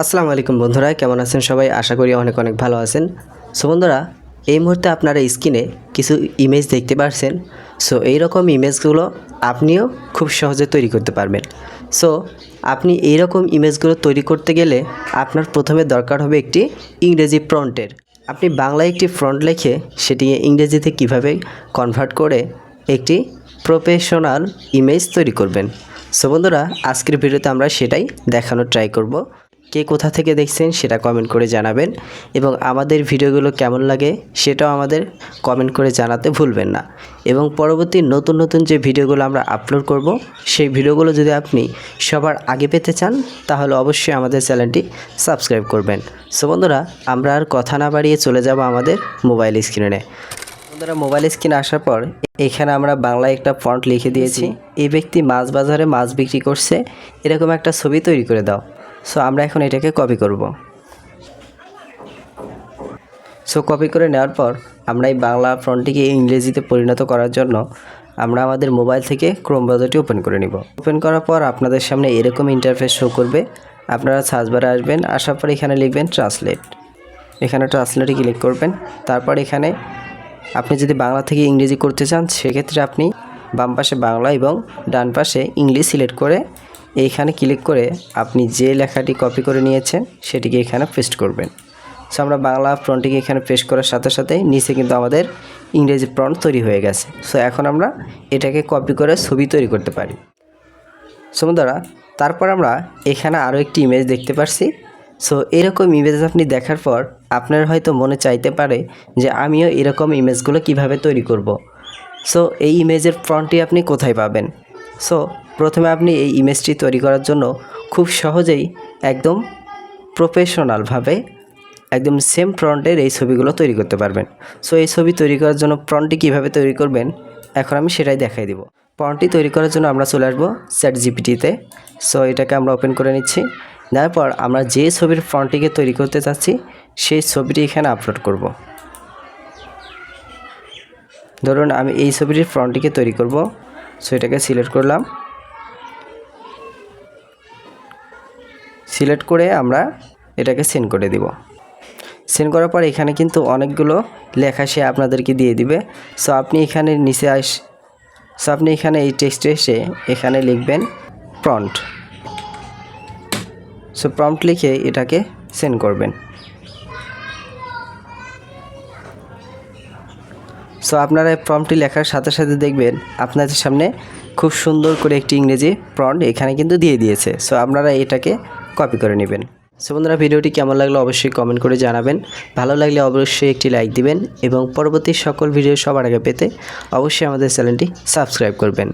আসসালামু আলাইকুম বন্ধুরা, কেমন আছেন সবাই? আশা করি অনেক অনেক ভালো আছেন। সো বন্ধুরা, এই মুহূর্তে আপনারা স্ক্রিনে কিছু ইমেজ দেখতে পাচ্ছেন সো এই রকম ইমেজগুলো আপনিও খুব সহজে তৈরি করতে পারবেন। সো আপনি এই রকম ইমেজগুলো তৈরি করতে গেলে আপনার প্রথমে দরকার হবে একটি ইংরেজি প্রন্টের আপনি বাংলায় একটি ফ্রন্ট লিখে সেটি ইংরেজিতে কীভাবে কনভার্ট করে একটি প্রফেশনাল ইমেজ তৈরি করবেন। সো বন্ধুরা, আজকের ভিডিওতে আমরা সেটাই দেখানোর ট্রাই করব। কে কোথা থেকে দেখছেন সেটা কমেন্ট করে জানাবেন এবং আমাদের ভিডিওগুলো কেমন লাগে সেটাও আমাদের কমেন্ট করে জানাতে ভুলবেন না। এবং পরবর্তী নতুন নতুন যে ভিডিওগুলো আমরা আপলোড করব সেই ভিডিওগুলো যদি আপনি সবার আগে পেতে চান তাহলে অবশ্যই আমাদের চ্যানেলটি সাবস্ক্রাইব করবেন। সো বন্ধুরা আমরা আর কথা না বাড়িয়ে চলে যাব আমাদের মোবাইল স্ক্রিনে বন্ধুরা মোবাইল স্ক্রিনে আসার পর এখানে আমরা বাংলায় একটা ফন্ট লিখে দিয়েছি। এই ব্যক্তি মাছ বাজারে মাছ বিক্রি করছে। এরকম একটা ছবি তৈরি করে দাও। সো আমরা এখন এটাকে কপি করব। সো কপি করে নেওয়ার পর আমরা এই বাংলা ফন্টটিকে ইংরেজিতে পরিণত করার জন্য আমরা আমাদের মোবাইল থেকে ক্রোম ব্রাউজারটি ওপেন করে নিব। ওপেন করার পর আপনাদের সামনে এরকম ইন্টারফেস শো করবে। আপনারা সার্চ বারে আসবেন, আসার পর এখানে লিখবেন ট্রান্সলেট এখানে ট্রান্সলেটে ক্লিক করবেন, তারপর এখানে আপনি যদি বাংলা থেকে ইংরেজি করতে চান, সেক্ষেত্রে আপনি বাম পাশে বাংলা এবং ডান পাশে ইংলিশ সিলেক্ট করে এইখানে ক্লিক করে আপনি যে লেখাটি কপি করে নিয়েছেন, সেটিকে এখানে পেস্ট করবেন। সো আমরা বাংলা ফ্রন্টটিকে এখানে পেস্ট করার সাথে সাথে নিচে কিন্তু আমাদের ইংরেজি ফ্রন্ট তৈরি হয়ে গেছে। সো এখন আমরা এটাকে কপি করে ছবি তৈরি করতে পারি। সমুদ্রা তারপর আমরা এখানে আরও একটি ইমেজ দেখতে পারছি। সো এরকম ইমেজ আপনি দেখার পর আপনার হয়তো মনে চাইতে পারে যে আমিও এরকম ইমেজগুলো কীভাবে তৈরি করব। সো এই ইমেজের ফ্রন্টটি আপনি কোথায় পাবেন? সো প্রথমে আপনি এই ইমেজটি তৈরি করার জন্য খুব সহজেই একদম প্রফেশনালভাবে একদম সেম ফ্রন্টের এই ছবিগুলো তৈরি করতে পারবেন। সো এই ছবি তৈরি করার জন্য ফ্রন্টটি কীভাবে তৈরি করবেন, এখন আমি সেটাই দেখাই দিব। ফ্রন্টটি তৈরি করার জন্য আমরা চলে আসব চ্যাট জিপিটিতে সো এটাকে আমরা ওপেন করে নিচ্ছি। দেওয়ার পর আমরা যে ছবির ফ্রন্টটিকে তৈরি করতে চাচ্ছি, সেই ছবিটি এখানে আপলোড করব। ধরুন আমি এই ছবিটির ফ্রন্টটিকে তৈরি করব। সো এটাকে সিলেক্ট করলাম। সিলেক্ট করে আমরা এটাকে সেন্ড করে দিব। সেন্ড করার পর এখানে কিন্তু অনেকগুলো লেখা সে আপনাদেরকে দিয়ে দিবে। সো আপনি এখানে নিচে আস, সো আপনি এখানে এই টেক্সটে এসে এখানে লিখবেন প্রন্ট সো প্রম্পট লিখে এটাকে সেন্ড করবেন। সো আপনারা প্রম্পটটি লেখার সাথে সাথে দেখবেন আপনাদের সামনে খুব সুন্দর করে একটি ইংরেজি প্রম্পট এখানে কিন্তু দিয়ে দিয়েছে। সো আপনারা এটাকে কপি করে নেবেন। সো বন্ধুরা, ভিডিওটি কেমন লাগল অবশ্যই কমেন্ট করে জানাবেন। ভালো লাগলে অবশ্যই একটি লাইক দিবেন এবং পরবর্তী সকল ভিডিও সবার আগে পেতে অবশ্যই আমাদের চ্যানেলটি সাবস্ক্রাইব করবেন।